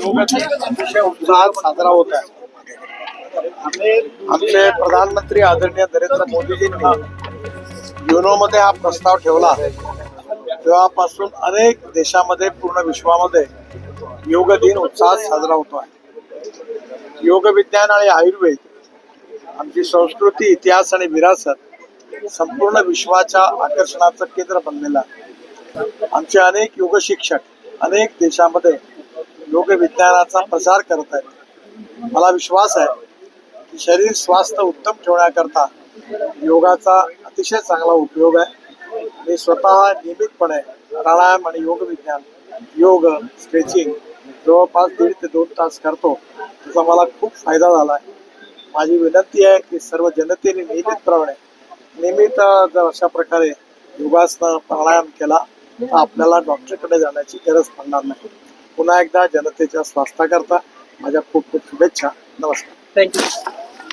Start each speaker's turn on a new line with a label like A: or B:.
A: अतिशय उत्साहात साजरा होत आहे आमचे प्रधानमंत्री आदरणीय नरेंद्र मोदीजींनी युनोमध्ये हा प्रस्ताव ठेवला तेव्हापासून अनेक देशामध्ये पूर्ण विश्वामध्ये योग दिन उत्साहात साजरा होतो आहे. योग विज्ञान आणि आयुर्वेद आमची संस्कृती इतिहास आणि विरासत संपूर्ण विश्वाच्या आकर्षणाचं केंद्र बनलेलं आहे. आमचे अनेक योग शिक्षक अनेक देशामध्ये योग विज्ञानाचा प्रसार करत आहेत. मला विश्वास आहे की शरीर स्वास्थ्य उत्तम ठेवण्याकरता योगाचा अतिशय चांगला उपयोग आहे. मी स्वतः नियमितपणे प्राणायाम आणि योग विज्ञान योग स्ट्रेचिंग जवळपास दीड ते दोन तास करतो. त्याचा मला खूप फायदा झाला आहे. माझी विनंती आहे की सर्व जनतेने नियमितप्रमाणे नियमित जर अशा प्रकारे योगासनं प्राणायाम केला तर आपल्याला डॉक्टरकडे जाण्याची गरज पडणार नाही. पुन्हा एकदा जनतेच्या स्वास्थ्याकरता माझ्या खूप खूप शुभेच्छा. नमस्कार.
B: थँक्यू